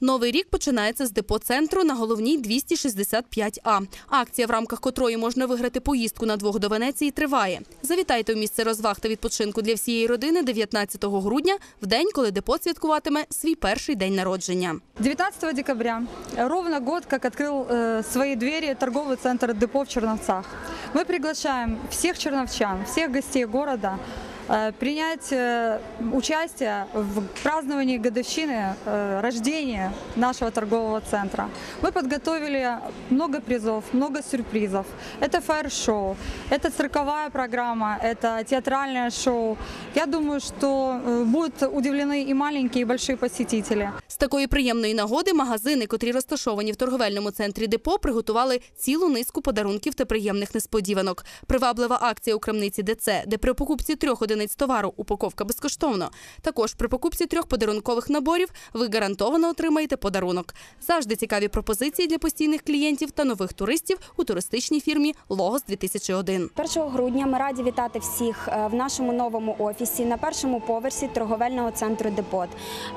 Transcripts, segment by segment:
Новий рік починається з депо центру на головній 265А. Акція, в рамках котрої можна виграти поїздку на двох до Венеції, триває. Завітайте у місце розваг та відпочинку для всієї родини 19 грудня, в день, коли депо святкуватиме свій перший день народження. 19 декабря, ровно год, как открыл э, свои двери торговый центр «Депо» в Черновцах. Мы приглашаем всех черновчан, всех гостей города э, принять э, участие в праздновании годовщины э, рождения нашего торгового центра. Мы подготовили много призов, много сюрпризов. Это фаер-шоу, это цирковая программа, это театральное шоу. Я думаю, что э, будут удивлены и маленькие, и большие посетители. З такої приємної нагоди магазини, котрі розташовані в торговельному центрі депо, приготували цілу низку подарунків та приємних несподіванок. Приваблива акція у крамниці ДЦ, де при покупці трьох одиниць товару упаковка безкоштовно. Також при покупці трьох подарункових наборів ви гарантовано отримаєте подарунок. Завжди цікаві пропозиції для постійних клієнтів та нових туристів у туристичній фірмі Логос 2001 1 грудня ми раді вітати всіх е, в нашому новому офісі на першому поверсі торговельного центру Депот.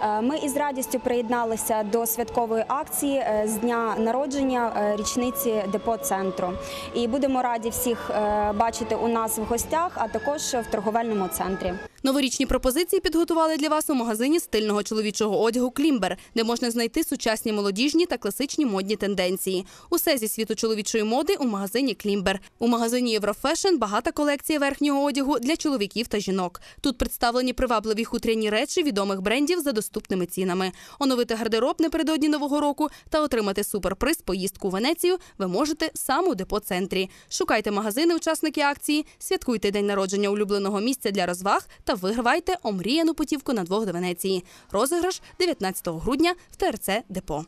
Е, Ми із радістю приєдналися до святкової акції е, з дня народження річниці Депот центру. І будемо раді всіх бачити у нас в гостях, а також в торговельному центрі. Новорічні пропозиції підготували для вас у магазині стильного чоловічого одягу Клімбер, де можна знайти сучасні молодіжні та класичні модні тенденції. Усе зі світу чоловічої моди у магазині Клімбер. У магазині Єврофешн багата колекція верхнього одягу для чоловіків та жінок. Тут представлені привабливі хутряні речі відомих брендів за доступними цінами. Оновити гардероб напередодні нового року та отримати суперприз поїздку у Венецію ви можете саме у депо-центрі. Шукайте магазини, учасники акції, святкуйте день народження улюбленого місця для розваг та вигравайте омріяну путівку на двох до Венеції. Розіграш 19 грудня в ТРЦ Депо.